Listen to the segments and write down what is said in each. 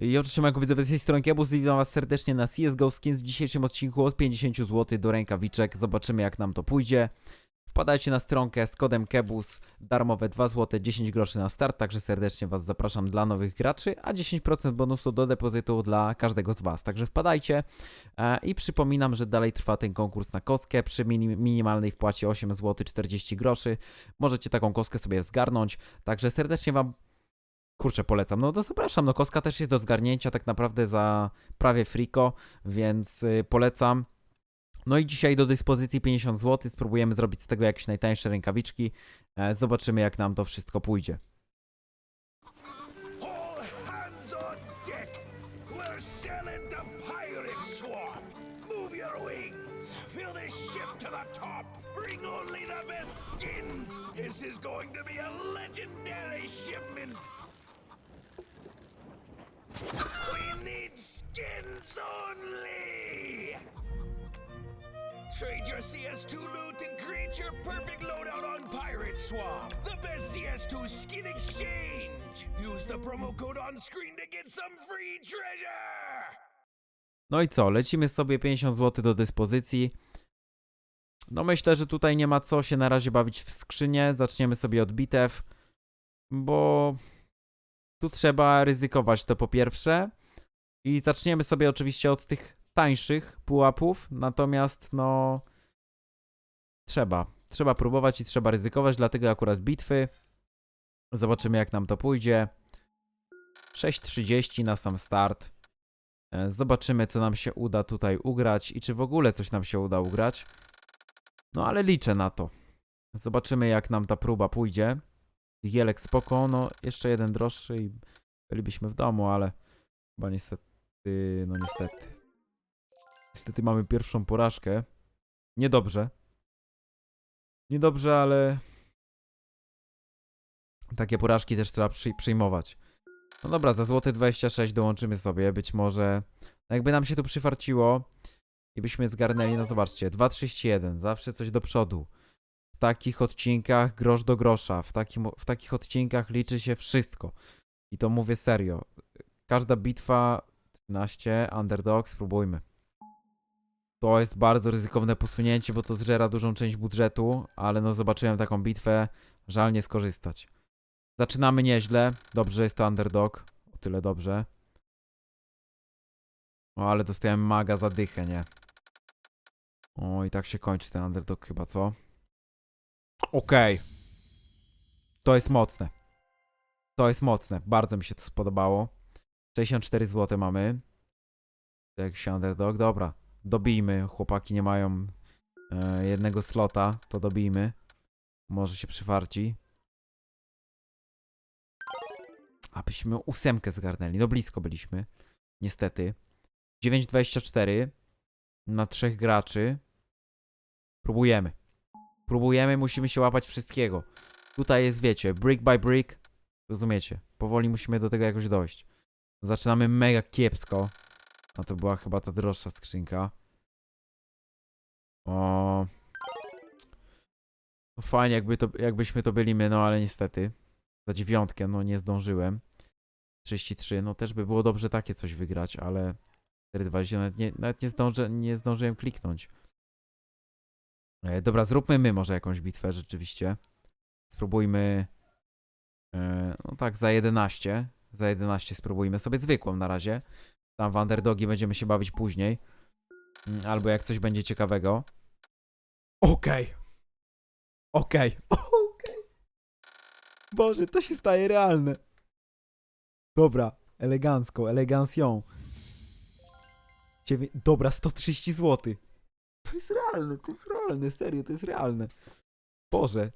I oczywiście jako widzowie z tej strony Kebus, witam was serdecznie na CSGO Skins w dzisiejszym odcinku od 50 zł do rękawiczek. Zobaczymy jak nam to pójdzie. Wpadajcie na stronkę z kodem Kebus, darmowe 2 zł, 10 groszy na start, także serdecznie was zapraszam dla nowych graczy, a 10% bonusu do depozytu dla każdego z was. Także wpadajcie e, i przypominam, że dalej trwa ten konkurs na kostkę przy mini minimalnej wpłacie 8 zł 40 groszy. Możecie taką kostkę sobie zgarnąć, także serdecznie wam Kurczę, polecam. No to zapraszam. No Koska też jest do zgarnięcia tak naprawdę za prawie friko, więc y, polecam. No i dzisiaj do dyspozycji 50 zł. Spróbujemy zrobić z tego jakieś najtańsze rękawiczki. E, zobaczymy jak nam to wszystko pójdzie. This is going to be a legendary shipment! We need skins only! Trade your CS2 loot and create your perfect loadout on Pirate Swap. The best CS2 skin exchange. Use the promo code on screen to get some free treasure. No i co? Lecimy sobie 50 zł do dyspozycji. No myślę, że tutaj nie ma co się na razie bawić w skrzynię. Zaczniemy sobie od bitew, bo tu trzeba ryzykować to po pierwsze. I zaczniemy sobie oczywiście od tych tańszych pułapów, natomiast no trzeba, trzeba próbować i trzeba ryzykować, dlatego akurat bitwy. Zobaczymy jak nam to pójdzie. 6.30 na sam start. E, Zobaczymy, co nam się uda tutaj ugrać i czy w ogóle coś nam się uda ugrać. No ale liczę na to. Zobaczymy, jak nam ta próba pójdzie. Gielek spoko, no jeszcze jeden droższy i bylibyśmy w domu, ale chyba niestety, no niestety. Niestety mamy pierwszą porażkę. Niedobrze. Niedobrze, ale takie porażki też trzeba przy, przyjmować. No dobra, za złoty 26 dołączymy sobie, być może no jakby nam się tu przyfarciło i byśmy zgarnęli, no zobaczcie, 2,31, zawsze coś do przodu. Takich odcinkach grosz do grosza, w, takim, w takich odcinkach liczy się wszystko. I to mówię serio. Każda bitwa 13, underdog, spróbujmy. To jest bardzo ryzykowne posunięcie, bo to zżera dużą część budżetu, ale no zobaczyłem taką bitwę, żal nie skorzystać. Zaczynamy nieźle, dobrze że jest to underdog, o tyle dobrze. O, ale dostałem maga za dychę, nie? O, i tak się kończy ten underdog chyba, co? Okej. To jest mocne. To jest mocne. Bardzo mi się to spodobało. 64 zł mamy. Jakiś underdog. Dobra. Dobijmy. Chłopaki nie mają e, jednego slota. To dobijmy. Może się przyfarci. Abyśmy ósemkę zgarnęli. No blisko byliśmy. Niestety. 9,24 na trzech graczy. Próbujemy. Próbujemy, musimy się łapać wszystkiego. Tutaj jest, wiecie, brick by brick. Rozumiecie? Powoli musimy do tego jakoś dojść. Zaczynamy mega kiepsko. A to była chyba ta droższa skrzynka. O. No fajnie, jakby to, jakbyśmy to byli my, no ale niestety. Za dziewiątkę, no nie zdążyłem. 33, no też by było dobrze takie coś wygrać, ale 4,20 nawet nie, nawet nie, zdążę, nie zdążyłem kliknąć. E, dobra, zróbmy my może jakąś bitwę rzeczywiście. Spróbujmy. E, no tak, za 11. Za 11 spróbujmy sobie zwykłą na razie. Tam w underdogi będziemy się bawić później. Mm, Albo jak coś będzie ciekawego. Okej. Okej. Okej. Boże, to się staje realne. Dobra, elegancko, elegancją. Dobra, 130 zł. To jest realne, to jest realne, serio, to jest realne. Boże.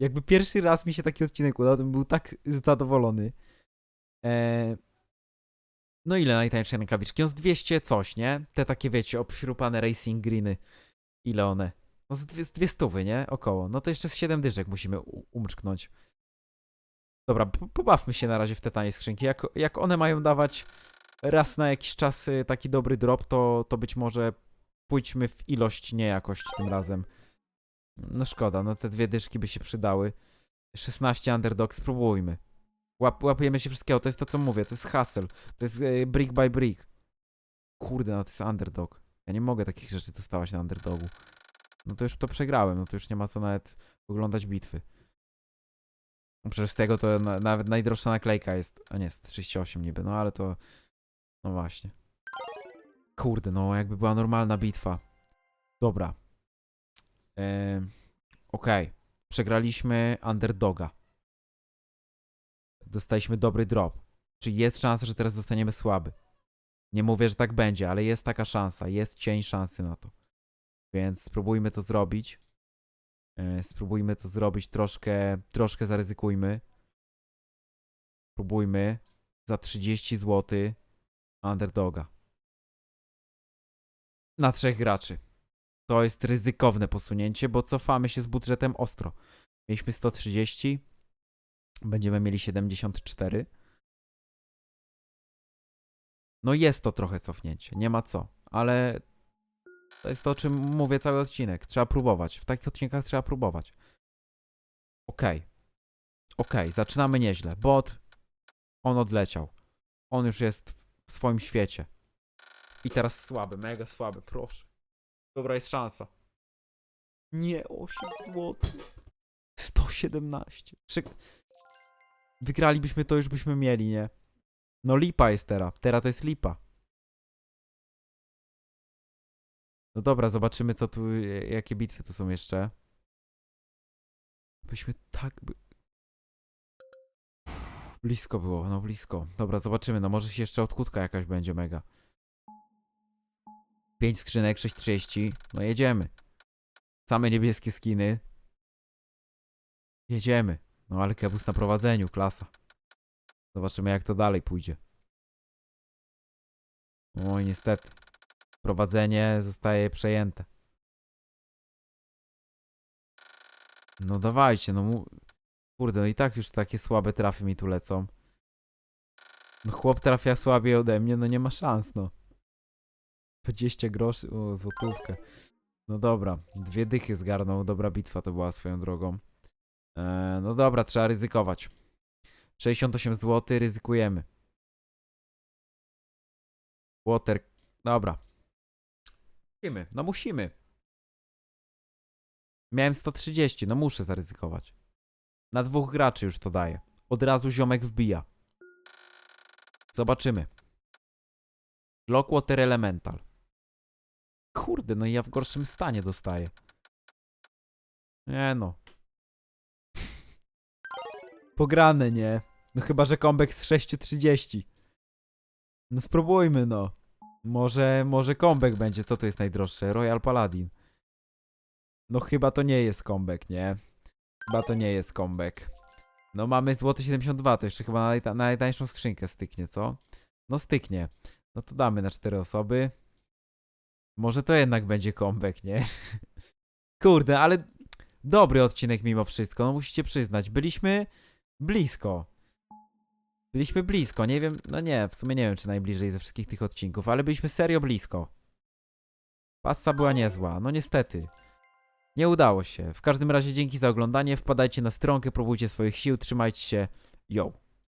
Jakby pierwszy raz mi się taki odcinek udał, to bym był tak zadowolony. Eee... No ile najtańsze rękawiczki? No z 200 coś, nie? Te takie, wiecie, obśrupane racing greeny. Ile one? No z dwie, z dwie stówy, nie? Około. No to jeszcze z 7 dyszek musimy umczknąć. Dobra, po- pobawmy się na razie w te tanie skrzynki. Jak, jak one mają dawać raz na jakiś czas y, taki dobry drop, to, to być może pójdźmy w ilość, nie jakość tym razem. No szkoda, no te dwie dyszki by się przydały. 16 underdog, spróbujmy. Łap, łapujemy się wszystkiego, to jest to co mówię, to jest hustle, to jest e, brick by brick. Kurde, no to jest underdog. Ja nie mogę takich rzeczy dostawać na underdogu. No to już to przegrałem, no to już nie ma co nawet oglądać bitwy. Przecież z tego to na, nawet najdroższa naklejka jest, a nie, jest 38 niby, no ale to, no właśnie. Kurde, no jakby była normalna bitwa. Dobra. Ehm, Okej. Przegraliśmy underdoga. Dostaliśmy dobry drop. Czy jest szansa, że teraz dostaniemy słaby? Nie mówię, że tak będzie, ale jest taka szansa. Jest cień szansy na to. Więc spróbujmy to zrobić. E, spróbujmy to zrobić troszkę, troszkę zaryzykujmy. Spróbujmy za 30 zł underdoga. Na trzech graczy. To jest ryzykowne posunięcie, bo cofamy się z budżetem ostro. Mieliśmy 130, będziemy mieli 74. No jest to trochę cofnięcie, nie ma co, ale to jest to, o czym mówię cały odcinek. Trzeba próbować. W takich odcinkach trzeba próbować. Okej. Okej, zaczynamy nieźle. Bot, on odleciał. On już jest w swoim świecie. I teraz słaby, mega słaby, proszę. Dobra jest szansa. Nie, 8 zł. 117. Przy... Wygralibyśmy to, już byśmy mieli, nie? No lipa jest teraz. Teraz to jest lipa. No dobra, zobaczymy co tu, e, jakie bitwy tu są jeszcze. Byśmy tak... By... Blisko było, no blisko. Dobra, zobaczymy, no może się jeszcze odkutka jakaś będzie mega. 5 skrzynek, 6.30. No jedziemy. Same niebieskie skiny. Jedziemy. No ale kebus na prowadzeniu, klasa. Zobaczymy jak to dalej pójdzie. Oj, niestety. Prowadzenie zostaje przejęte. No dawajcie, no mu... Kurde, no i tak już takie słabe trafy mi tu lecą. No chłop trafia słabiej ode mnie, no nie ma szans, no. 20 groszy, o, złotówkę. No dobra, dwie dychy zgarnął, dobra bitwa to była swoją drogą. E, no dobra, trzeba ryzykować. 68 zł, ryzykujemy. Water, dobra. Musimy, no musimy. Miałem 130, no muszę zaryzykować. Na dwóch graczy już to daje. Od razu ziomek wbija. Zobaczymy. Lockwater Elemental. Kurde, no i ja w gorszym stanie dostaję. Nie no. Pograne, nie? No chyba, że comeback z 6.30. No spróbujmy, no. Może, może comeback będzie. Co to jest najdroższe? Royal Paladin. No chyba to nie jest comeback, nie? Chyba to nie jest comeback. No mamy złoty 72, to jeszcze chyba na najtańszą skrzynkę styknie, co? No styknie. No to damy na cztery osoby. Może to jednak będzie comeback, nie? Kurde, ale dobry odcinek mimo wszystko, no musicie przyznać. Byliśmy blisko. Byliśmy blisko, nie wiem, no nie, w sumie nie wiem, czy najbliżej ze wszystkich tych odcinków, ale byliśmy serio blisko. Passa była niezła, no niestety. Nie udało się. W każdym razie dzięki za oglądanie, wpadajcie na stronkę, próbujcie swoich sił, trzymajcie się. Yo.